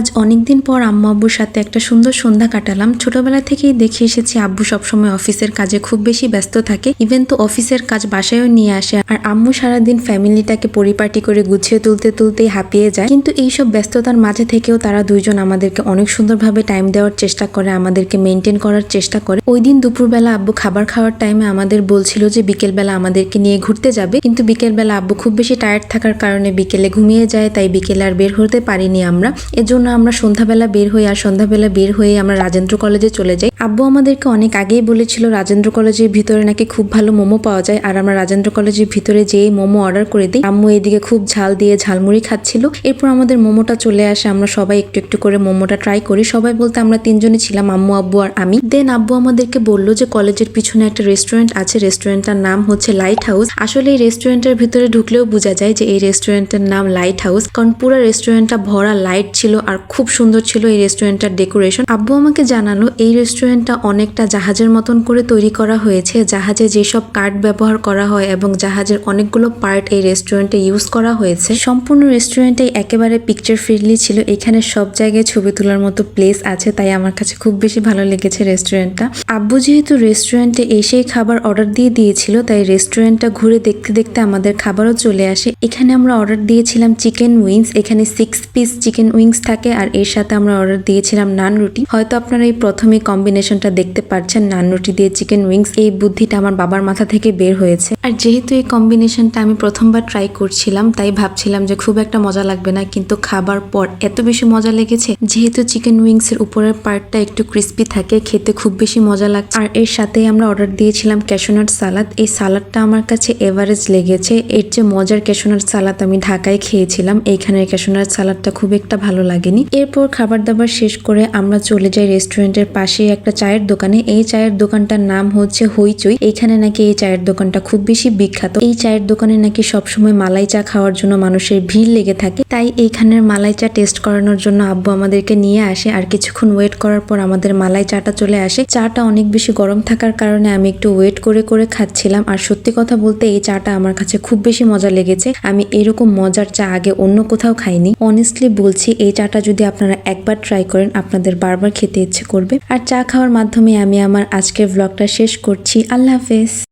আজ অনেকদিন পর আম্মু আব্বুর সাথে একটা সুন্দর সন্ধ্যা কাটালাম। ছোটবেলা থেকেই দেখে এসেছি আব্বু সবসময় অফিসের কাজে খুব বেশি ব্যস্ত থাকে। ইভেন তো অফিসের কাজ বাসায়ও নিয়ে আসে আর আম্মু সারাদিন ফ্যামিলিটাকে পরিপাটি করে গুছিয়ে তুলতে তুলতেই হাঁপিয়ে যায়। কিন্তু এইসব ব্যস্ততার মাঝে থেকেও তারা দুইজন আমাদেরকে অনেক সুন্দরভাবে টাইম দেওয়ার চেষ্টা করে, আমাদেরকে মেনটেন করার চেষ্টা করে। ওই দিন দুপুরবেলা আব্বু খাবার খাওয়ার টাইমে আমাদের বলছিল যে বিকেলবেলা আমাদেরকে নিয়ে ঘুরতে যাবে। কিন্তু বিকেলবেলা আব্বু খুব বেশি টায়ার্ড থাকার কারণে বিকেলে ঘুমিয়ে যায়, তাই বিকেলে আর বের হতে পারিনি আমরা। এজন্য আমরা সন্ধ্যাবেলা বের হই আর সন্ধ্যাবেলা বের হয়ে আমরা রাজেন্দ্র কলেজে চলে যাই। আব্বু আমাদেরকে অনেক আগেই বলেছিল, রাজেন্দ্র কলেজের ভিতরে নাকি খুব ভালো মোমো পাওয়া যায়। আর আমরা রাজেন্দ্র কলেজের ভিতরে যেয়ে মোমো অর্ডার করে দিই। আম্মু এদিকে খুব ঝাল দিয়ে ঝালমুড়ি খাচ্ছিল। এরপর আমাদের মোমোটা চলে আসে। আমরা সবাই একটু একটু করে মোমোটা ট্রাই করি। সবাই বলতে আমরা তিনজনই ছিলাম, আম্মু, আব্বু আর আমি। দেন আব্বু আমাদেরকে বলল যে, কলেজের পিছনে একটা রেস্টুরেন্ট আছে। রেস্টুরেন্টটার নাম হচ্ছে লাইট হাউস আসলে এই রেস্টুরেন্টের ভিতরে ঢুকলেও বোঝা যায় যে, এই রেস্টুরেন্টের নাম লাইট হাউস কারণ পুরো রেস্টুরেন্টটা ভরা লাইট ছিল। আর খুব সুন্দর ছিল এই রেস্টুরেন্টটার ডেকোরেশন। আব্বু আমাকে জানালো, এই রেস্টুরেন্টটা অনেকটা জাহাজের মতন করে তৈরি করা হয়েছে। জাহাজে যেসব কাঠ ব্যবহার করা হয় এবং জাহাজের অনেকগুলো পার্ট এই রেস্টুরেন্টে ইউজ করা হয়েছে। সম্পূর্ণ রেস্টুরেন্টে একেবারে পিকচার ফ্রেন্ডলি ছিল। এখানে সব জায়গায় ছবি তোলার মতো প্লেস আছে, তাই আমার কাছে খুব বেশি ভালো লেগেছে রেস্টুরেন্টটা। আব্বু যেহেতু রেস্টুরেন্টে এসেই খাবার অর্ডার দিয়ে দিয়েছিল, তাই রেস্টুরেন্টটা ঘুরে দেখতে দেখতে আমাদের খাবারও চলে আসে। এখানে আমরা অর্ডার দিয়েছিলাম চিকেন উইংস এখানে সিক্স পিস চিকেন উইংস থাকে। আর এর সাথে আমরা অর্ডার দিয়েছিলাম নান রুটি। হয়তো আপনারা এই প্রথমে কম্বিনেশনটা দেখতে পাচ্ছেন নান রুটি দিয়ে চিকেন উইংস এই বুদ্ধিটা আমার বাবার মাথা থেকে বের হয়েছে। আর যেহেতু এই কম্বিনেশনটা আমি প্রথমবার ট্রাই করছিলাম, তাই ভাবছিলাম যে খুব একটা মজা লাগবে না, কিন্তু খাবার পর এত বেশি মজা লেগেছে, যেহেতু চিকেন উইংস এর উপরের পার্টটা একটু ক্রিস্পি থাকে, খেতে খুব বেশি মজা লাগছে। আর এর সাথেই আমরা অর্ডার দিয়েছিলাম ক্যাশোনাট সালাদ এই সালাদটা আমার কাছে এভারেজ লেগেছে। এর যে মজার ক্যাশোনাট সালাদ আমি ঢাকায় খেয়েছিলাম। এইখানের ক্যাশোনাট সালাদটা খুব একটা ভালো লাগেনি এরপর খাবার দাবার শেষ করে আমরা চলে যাই রেস্টুরেন্টের পাশেই একটা চায়ের দোকানে। এই চায়ের দোকানটার নাম হচ্ছে হইচই। এইখানে নাকি এই চায়ের দোকানটা খুব বেশি বিখ্যাত। এই চায়ের দোকানে নাকি সবসময় মালাই চা খাওয়ার জন্য মানুষের ভিড় লেগে থাকে। তাই এইখানের মালাই চা টেস্ট করানোর জন্য আব্বু আমাদেরকে নিয়ে আসে আর কিছুক্ষণ ওয়েট করার পর আমাদের মালাই চাটা চলে আসে। চাটা অনেক বেশি গরম থাকার কারণে আমি একটু ওয়েট করে করে খাচ্ছিলাম। আর সত্যি কথা বলতে এই চাটা আমার কাছে খুব বেশি মজা লেগেছে। আমি এরকম মজার চা আগে অন্য কোথাও খাইনি। অনেস্টলি বলছি, এই চাটা যদি আপনারা একবার ট্রাই করেন, আপনাদের বারবার খেতে ইচ্ছে করবে। আর চা খাওয়ার মাধ্যমে আমি আমার আজকের ব্লগটা শেষ করছি। আল্লাহ হাফেজ।